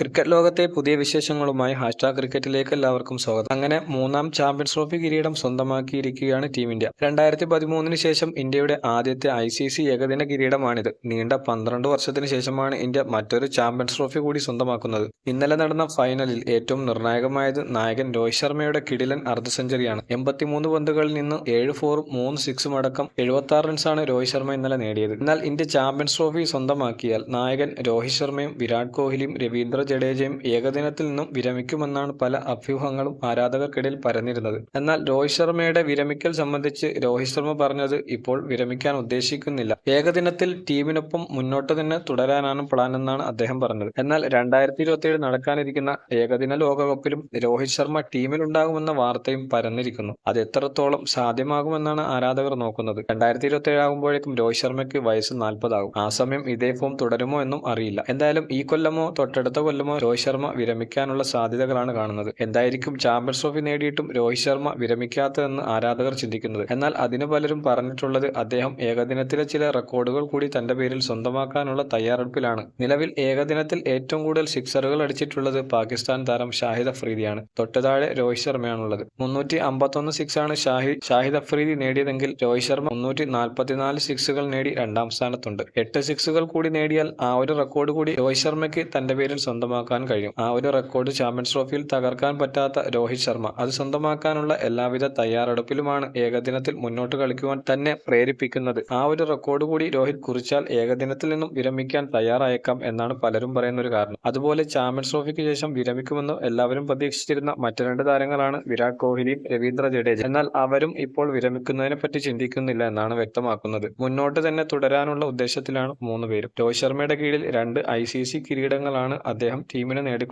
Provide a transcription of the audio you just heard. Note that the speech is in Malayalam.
ക്രിക്കറ്റ് ലോകത്തെ പുതിയ വിശേഷങ്ങളുമായി ഹാഷ്ടാഗ് ക്രിക്കറ്റിലേക്ക് എല്ലാവർക്കും സ്വാഗതം. അങ്ങനെ മൂന്നാം ചാമ്പ്യൻസ് ട്രോഫി കിരീടം സ്വന്തമാക്കിയിരിക്കുകയാണ് ടീം ഇന്ത്യ. രണ്ടായിരത്തി പതിമൂന്നിന് ശേഷം ഇന്ത്യയുടെ ആദ്യത്തെ ഐ സി സി ഏകദിന കിരീടമാണിത്. നീണ്ട പന്ത്രണ്ട് വർഷത്തിന് ശേഷമാണ് ഇന്ത്യ മറ്റൊരു ചാമ്പ്യൻസ് ട്രോഫി കൂടി സ്വന്തമാക്കുന്നത്. ഇന്നലെ നടന്ന ഫൈനലിൽ ഏറ്റവും നിർണായകമായത് നായകൻ രോഹിത് ശർമ്മയുടെ കിടിലൻ അർദ്ധ സെഞ്ചുറിയാണ് എൺപത്തിമൂന്ന് പന്തുകളിൽ നിന്ന് ഏഴ് ഫോറും മൂന്ന് സിക്സും അടക്കം എഴുപത്തി ആറ് റൺസാണ് രോഹിത് ശർമ്മ ഇന്നലെ നേടിയത്. എന്നാൽ ഇന്ത്യ ചാമ്പ്യൻസ് ട്രോഫി സ്വന്തമാക്കിയാൽ നായകൻ രോഹിത് ശർമ്മയും വിരാട് കോഹ്ലിയും രവീന്ദ്ര ജഡേജയും ഏകദിനത്തിൽ നിന്നും വിരമിക്കുമെന്നാണ് പല അഭ്യൂഹങ്ങളും ആരാധകർക്കിടയിൽ പരന്നിരുന്നത്. എന്നാൽ രോഹിത് ശർമ്മയുടെ വിരമിക്കൽ സംബന്ധിച്ച് രോഹിത് ശർമ്മ പറഞ്ഞത് ഇപ്പോൾ വിരമിക്കാൻ ഉദ്ദേശിക്കുന്നില്ല. ഏകദിനത്തിൽ ടീമിനൊപ്പം മുന്നോട്ട് തന്നെ തുടരാനാണ് പ്ലാൻ എന്നാണ് അദ്ദേഹം പറഞ്ഞത്. എന്നാൽ രണ്ടായിരത്തി ഇരുപത്തിയേഴ് നടക്കാനിരിക്കുന്ന ഏകദിന ലോകകപ്പിലും രോഹിത് ശർമ്മ ടീമിലുണ്ടാകുമെന്ന വാർത്തയും പരന്നിരിക്കുന്നു. അത് എത്രത്തോളം സാധ്യമാകുമെന്നാണ് ആരാധകർ നോക്കുന്നത്. രണ്ടായിരത്തി ഇരുപത്തി ഏഴ് ആകുമ്പോഴേക്കും രോഹിത് ശർമ്മയ്ക്ക് വയസ്സ് നാൽപ്പതാകും. ആ സമയം ഇതേ ഫോം തുടരുമോ എന്നും അറിയില്ല. എന്തായാലും ഈ കൊല്ലമോ തൊട്ടടുത്ത കൊല്ലമോ രോഹിത് ശർമ്മ വിരമിക്കാനുള്ള സാധ്യതകളാണ് കാണുന്നത്. എന്തായിരിക്കും ചാമ്പ്യൻസ് ട്രോഫി നേടിയിട്ടും രോഹിത് ശർമ്മ വിരമിക്കാത്തതെന്ന് ആരാധകർ ചിന്തിക്കുന്നത്? എന്നാൽ അതിന് പലരും പറഞ്ഞിട്ടുള്ളത് അദ്ദേഹം ഏകദിനത്തിലെ ചില റെക്കോർഡുകൾ കൂടി തന്റെ പേരിൽ സ്വന്തമാക്കാനുള്ള തയ്യാറെടുപ്പിലാണ്. നിലവിൽ ഏകദിനത്തിൽ ഏറ്റവും കൂടുതൽ സിക്സറുകൾ അടിച്ചിട്ടുള്ളത് പാകിസ്ഥാൻ താരം ഷാഹിദ് അഫ്രീദിയാണ്. തൊട്ടു താഴെ രോഹിത് ശർമ്മയാണുള്ളത്. മുന്നൂറ്റി അമ്പത്തൊന്ന് സിക്സ് ആണ് ഷാഹി ഷാഹിദ് അഫ്രീദി നേടിയതെങ്കിൽ രോഹിത് ശർമ്മ മുന്നൂറ്റി നാൽപ്പത്തിനാല് സിക്സുകൾ നേടി രണ്ടാം സ്ഥാനത്തുണ്ട്. എട്ട് സിക്സുകൾ കൂടി നേടിയാൽ ആ ഒരു റെക്കോർഡ് കൂടി രോഹിത് ശർമ്മയ്ക്ക് തന്റെ പേരിൽ സ്വന്തമാക്കാൻ കഴിയും. ആ ഒരു റെക്കോർഡ് ചാമ്പ്യൻസ് ട്രോഫിയിൽ തകർക്കാൻ പറ്റാത്ത രോഹിത് ശർമ്മ. അത് സ്വന്തമാക്കാനുള്ള എല്ലാവിധ തയ്യാറെടുപ്പിലുമാണ് ഏകദിനത്തിൽ മുന്നോട്ട് കളിക്കുവാൻ തന്നെ പ്രേരിപ്പിക്കുന്നത്. ആ ഒരു റെക്കോർഡ് കൂടി രോഹിത് കുറിച്ചാൽ ഏകദിനത്തിൽ നിന്നും വിരമിക്കാൻ തയ്യാറായേക്കാം എന്നാണ് പലരും പറയുന്ന ഒരു കാരണം. അതുപോലെ ചാമ്പ്യൻസ് ട്രോഫിക്ക് ശേഷം വിരമിക്കുമെന്ന് എല്ലാവരും പ്രതീക്ഷിച്ചിരുന്ന മറ്റു രണ്ട് താരങ്ങളാണ് വിരാട് കോഹ്ലിയും രവീന്ദ്ര ജഡേജ. എന്നാൽ അവരും ഇപ്പോൾ വിരമിക്കുന്നതിനെ പറ്റി ചിന്തിക്കുന്നില്ല എന്നാണ് വ്യക്തമാക്കുന്നത്. മുന്നോട്ട് തന്നെ തുടരാനുള്ള ഉദ്ദേശത്തിലാണ് മൂന്ന് പേരും. രോഹിത് ശർമ്മയുടെ കീഴിൽ രണ്ട് ഐ കിരീടങ്ങളാണ് അദ്ദേഹം ടീമിന് നേടി